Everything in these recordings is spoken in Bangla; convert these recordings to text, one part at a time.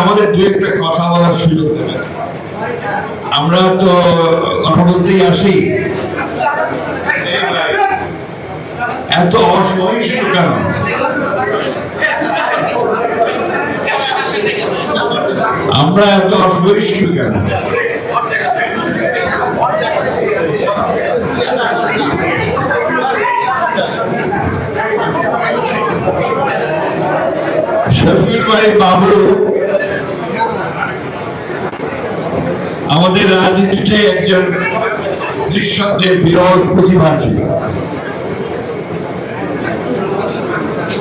আমাদের দু একটা কথা বলার সুযোগ দেবেন। আমরা তো কথা বলতেই আসি। এত অসহিষ্ণু কেন? আমরা এত অসহিষ্ণু কেন? আমাদের রাজনীতিতে একজন নিঃশব্দে বিরল প্রতিভা ছিল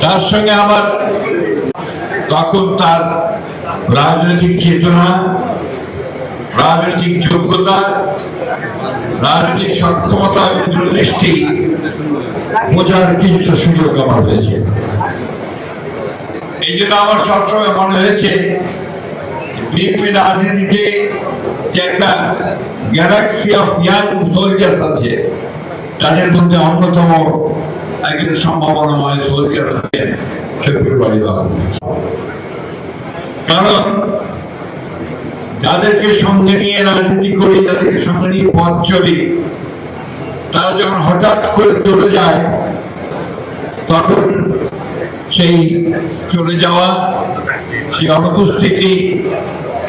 তার সঙ্গে আমার তখন তার রাজনৈতিক চেতনা, রাজনৈতিক যোগ্যতা, রাজনৈতিক সক্ষমতা দূরদৃষ্টি বোঝার কিছুটা সুযোগ আমার হয়েছে। এই জন্য আমার সবসময় মনে হয়েছে রাজনীতিতে একটা গ্যালাক্সি অফ ইয়াং সোলজার্স আছে, তাদের মধ্যে অন্যতম একজন সম্ভাবনাময় সোলজার হচ্ছেন বাড়ি কারণ যাদেরকে সঙ্গে নিয়ে রাজনীতি করি, যাদেরকে সঙ্গে নিয়ে পথ চলি, তারা যখন হঠাৎ করে চলে যায়, তখন সেই চলে যাওয়া সেই অনুপস্থিতি,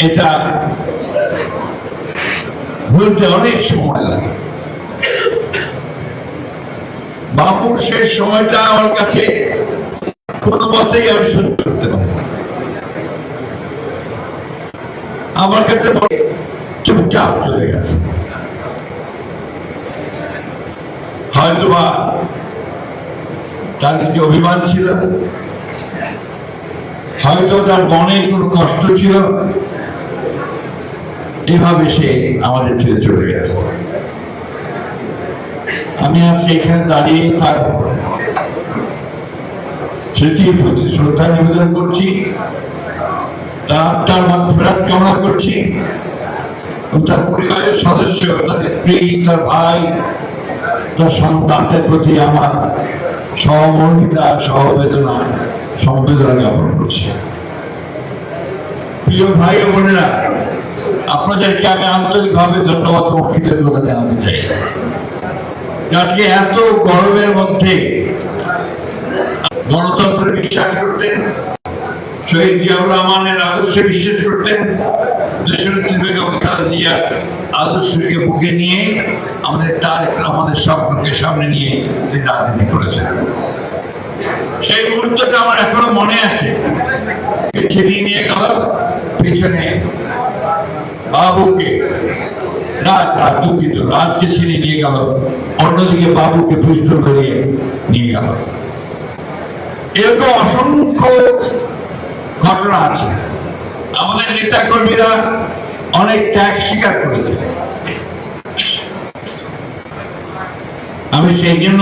এটা ভুলতে অনেক সময় লাগে। বাপুর শেষ সময়টা আমার কাছে কোনো মতেই আমি সহ্য করতে পারি আমার কাছে চুপচাপ চলে গেছে। হয়তোবা তার কিছু অভিমান ছিল? হয়তো তার মনে কোনো কষ্ট ছিল। এভাবে সে আমাদের ছেড়ে চলে গেছে। আমি আজকে এখানে দাঁড়িয়ে তার স্মৃতির প্রতি শ্রদ্ধা নিবেদন করছি। তার ফেরাত কামনা করছি। তার পরিবারের সদস্য, তাদের স্ত্রী, তার ভাই, তার সন্তানদের প্রতি আমার সহমর্মিতা সহবেদনা, সমবেদনা জ্ঞাপন করছি। প্রিয় ভাই বোনেরা আপনাদেরকে আমি আন্তরিকভাবে ধন্যবাদ ও কৃতজ্ঞতা জানাতে চাই? আজকে এত গরমের মধ্যে গণতন্ত্রে বিশ্বাস করতেন শহীদ জিয়াউর রহমানের আদর্শে বিশ্বাস করতেন আদর্শকে বুকে নিয়ে আমাদের তারেক রহমানের স্বপ্নকে সামনে নিয়ে তিনি রাজনীতি করেছেন। সেই মুহূর্তটা আমার এখনও মনে আছে। নিয়ে গেল, পেছনে বাবুকে দুঃখিত নিয়ে গেল, অন্যদিকে বাবুকে পুষ্ট করে নিয়ে গেল। এরকম অসংখ্য ঘটনা আছে। আমাদের নেতা কর্মীরা অনেক ত্যাগ স্বীকার করেছে। আমি সেই জন্য